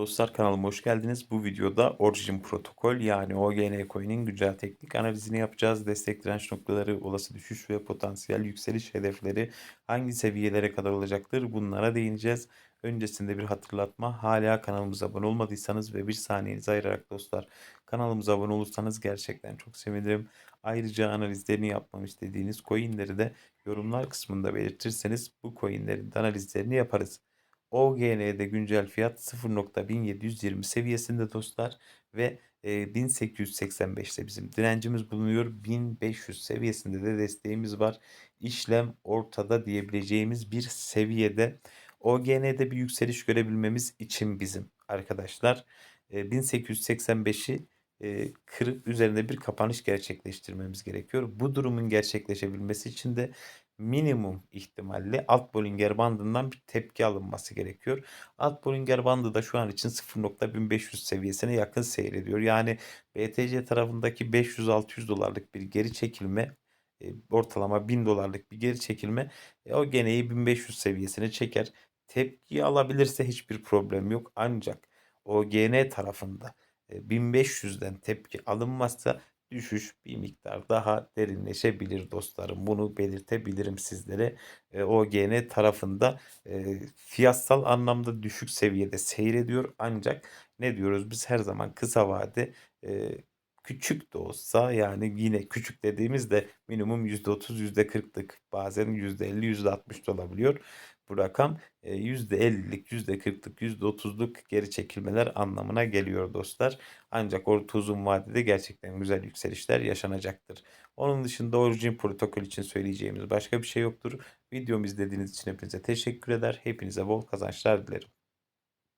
dostlar kanalıma hoş geldiniz. Bu videoda Origin protokol yani OGN coin'in güncel teknik analizini yapacağız. Destek direnç noktaları, olası düşüş ve potansiyel yükseliş hedefleri hangi seviyelere kadar olacaktır bunlara değineceğiz. Öncesinde bir hatırlatma hala kanalımıza abone olmadıysanız ve bir saniyenizi ayırarak dostlar kanalımıza abone olursanız gerçekten çok sevinirim. Ayrıca analizlerini yapmam istediğiniz coinleri de yorumlar kısmında belirtirseniz bu coinlerin analizlerini yaparız. OGN'de güncel fiyat 0.1720 seviyesinde dostlar ve e, 1885'te bizim direncimiz bulunuyor. 1500 seviyesinde de desteğimiz var. İşlem ortada diyebileceğimiz bir seviyede. OGN'de bir yükseliş görebilmemiz için bizim arkadaşlar e, 1885'i e, kırıp üzerinde bir kapanış gerçekleştirmemiz gerekiyor. Bu durumun gerçekleşebilmesi için de minimum ihtimalle alt Bollinger bandından bir tepki alınması gerekiyor. Alt Bollinger bandı da şu an için 0.1500 seviyesine yakın seyrediyor. Yani BTC tarafındaki 500-600 dolarlık bir geri çekilme e, ortalama 1000 dolarlık bir geri çekilme e, o geneyi 1500 seviyesine çeker. Tepki alabilirse hiçbir problem yok. Ancak o GN tarafında 1500'den tepki alınmazsa düşüş bir miktar daha derinleşebilir dostlarım. Bunu belirtebilirim sizlere. E, OGN tarafında e, fiyatsal anlamda düşük seviyede seyrediyor. Ancak ne diyoruz biz her zaman kısa vade e, küçük de olsa yani yine küçük dediğimizde minimum %30 %40'lık bazen %50 %60 da olabiliyor bu rakam e, %50'lik, %40'lık, %30'luk geri çekilmeler anlamına geliyor dostlar. Ancak orta uzun vadede gerçekten güzel yükselişler yaşanacaktır. Onun dışında Origin protokol için söyleyeceğimiz başka bir şey yoktur. Videomu izlediğiniz için hepinize teşekkür eder. Hepinize bol kazançlar dilerim.